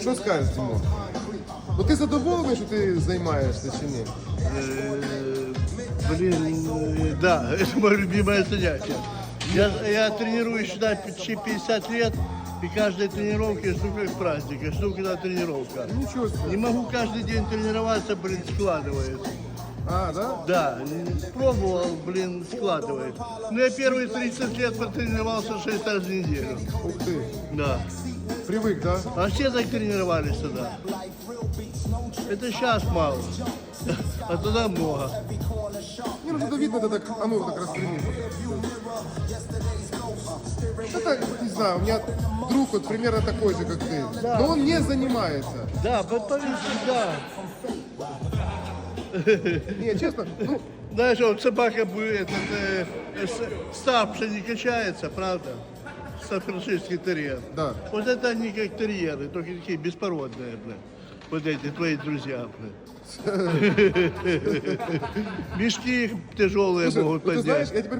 Що скажеш, Дімон? Ну ти задоволений, що ти займаєшся чи ні? Э, Блин, э, да, это мое любимое занятие. Я, я тренируюсь сюда почти 50 лет, и каждая тренировка, ну как праздник, ну когда тренировка. Нічого Не собі. могу каждый день тренироваться, блин, складывается. А, да? Да, пробовал, блин, складывает. Но я первые 30 лет потренировался 6 раз в неделю. Ух ти. Да. Привик, да? А все так тренировались тогда. Это сейчас мало, а тогда много. Не, ну это видно, это так, ну так распрями. Это, не знаю, у меня друг вот примерно такой же, как ты. Но он не занимается. Да, по- повесить, да. Не, честно, ну, Знаешь, вот собака будет, это, э, с- не качается, правда? Сан-Франциский терьер. Да. Вот это они как терьеры, только такие беспородные, бля. Вот эти твои друзья, бля. Мешки их тяжелые могут ну, ты поднять. знаешь, я теперь